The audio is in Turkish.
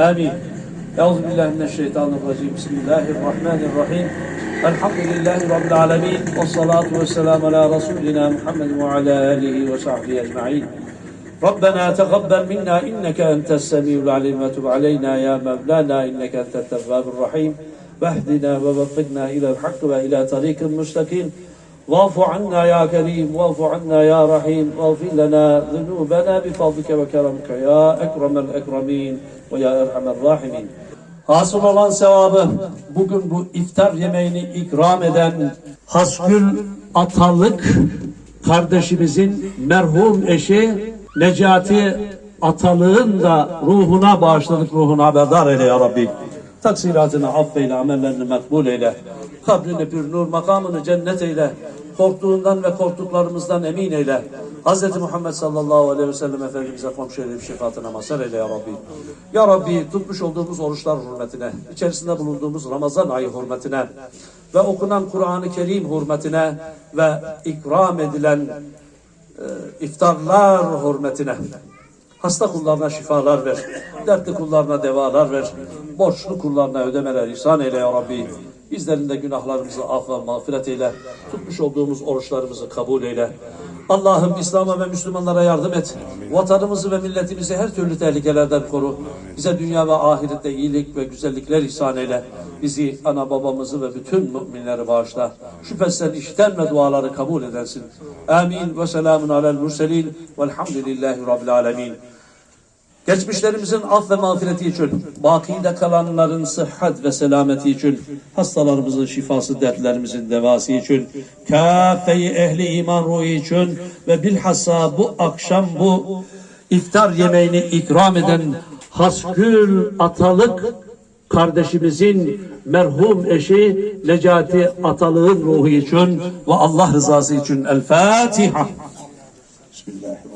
آمين. أعوذ بالله من الشيطان الرجيم. بسم الله الرحمن الرحيم. الحمد لله رب العالمين والصلاة والسلام على رسولنا محمد وعلى آله وصحبه أجمعين. ربنا تقبل منا إنك أنت السميع العليم. وتب علينا يا مولانا إنك أنت التواب الرحيم. واهدنا ووفقنا إلى الحق وإلى طريق المستقيم واعف عنا يا كريم واعف عنا يا رحيم واغفر لنا ذنوبنا بفضلك وكرمك يا أكرم الأكرمين ويا أرحم الراحمين Hasıl olan sevabı bugün bu iftar yemeğini ikram eden Hasgül Atalık kardeşimizin merhum eşi Necati Atalık'ın da ruhuna bağışladık, ruhuna haberdar eyle ya Rabbi. Taksiratını affeyle, amellerini makbul eyle. Kabrini pür nur, makamını cennet eyle. Korktuğundan ve korktuklarımızdan emin eyle. Hz. Muhammed sallallahu aleyhi ve sellem Efendimiz'e komşu eyle, şefaatine mazhar eyle ya Rabbi. Ya Rabbi tutmuş olduğumuz oruçlar hürmetine, içerisinde bulunduğumuz Ramazan ayı hürmetine ve okunan Kur'an-ı Kerim hürmetine ve ikram edilen e, iftarlar hürmetine hasta kullarına şifalar ver, dertli kullarına devalar ver, borçlu kullarına ödemeler ihsan eyle ya Rabbi. Bizlerin de günahlarımızı af ve mağfiret eyle, tutmuş olduğumuz oruçlarımızı kabul eyle. Allah'ım İslam'a ve Müslümanlara yardım et. Vatanımızı ve milletimizi her türlü tehlikelerden koru. Bize dünya ve ahirette iyilik ve güzellikler ihsan eyle. Bizi, ana babamızı ve bütün müminleri bağışla. Şüphesiz sen işten ve duaları kabul edersin. Amin ve selamun alel murselin velhamdülillahi rabbil alemin. Geçmişlerimizin af ve mağfireti için, bakide kalanların sıhhat ve selameti için, hastalarımızın şifası, dertlerimizin devası için, kafeyi ehli iman ruhu için ve bilhassa bu akşam bu iftar yemeğini ikram eden Hasgül Atalık kardeşimizin merhum eşi Necati Atalık'ın ruhu için ve Allah rızası için El Fatiha. Bismillahirrahmanirrahim.